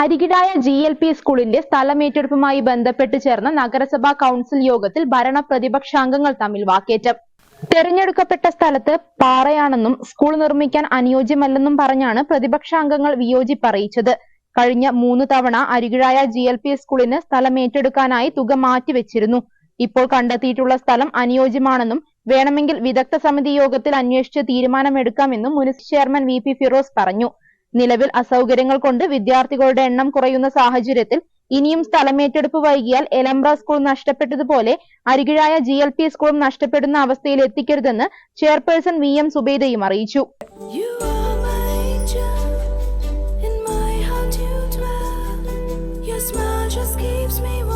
അരികിടായ G L P സ്കൂളിന്റെ സ്ഥലമേറ്റെടുപ്പുമായി ബന്ധപ്പെട്ട് ചേർന്ന നഗരസഭാ കൌൺസിൽ യോഗത്തിൽ ഭരണ പ്രതിപക്ഷാംഗങ്ങൾ തമ്മിൽ വാക്കേറ്റം. തെരഞ്ഞെടുക്കപ്പെട്ട സ്ഥലത്ത് പാറയാണെന്നും സ്കൂൾ നിർമ്മിക്കാൻ അനുയോജ്യമല്ലെന്നും പറഞ്ഞാണ് പ്രതിപക്ഷാംഗങ്ങൾ വിയോജിപ്പ് അറിയിച്ചത് കഴിഞ്ഞ മൂന്ന് തവണ അരികിഴായ ജി എൽ പി സ്കൂളിന് സ്ഥലം ഏറ്റെടുക്കാനായി തുക മാറ്റിവെച്ചിരുന്നു. ഇപ്പോൾ കണ്ടെത്തിയിട്ടുള്ള സ്ഥലം അനുയോജ്യമാണെന്നും വേണമെങ്കിൽ വിദഗ്ധ സമിതി യോഗത്തിൽ അന്വേഷിച്ച് തീരുമാനമെടുക്കാമെന്നും municipal chairman V P Firoz പറഞ്ഞു. നിലവിൽ അസൗകര്യങ്ങൾ കൊണ്ട് വിദ്യാർത്ഥികളുടെ എണ്ണം കുറയുന്ന സാഹചര്യത്തിൽ ഇനിയും സ്ഥലമേറ്റെടുപ്പ് വൈകിയാൽ എലംബ്ര സ്കൂൾ നഷ്ടപ്പെട്ടതുപോലെ അരികിഴായ ജി എൽ പി സ്കൂളും നഷ്ടപ്പെടുന്ന അവസ്ഥയിൽ എത്തിക്കരുതെന്ന് ചെയർപേഴ്സൺ വി എം സുബൈദയും അറിയിച്ചു. Just keeps me warm,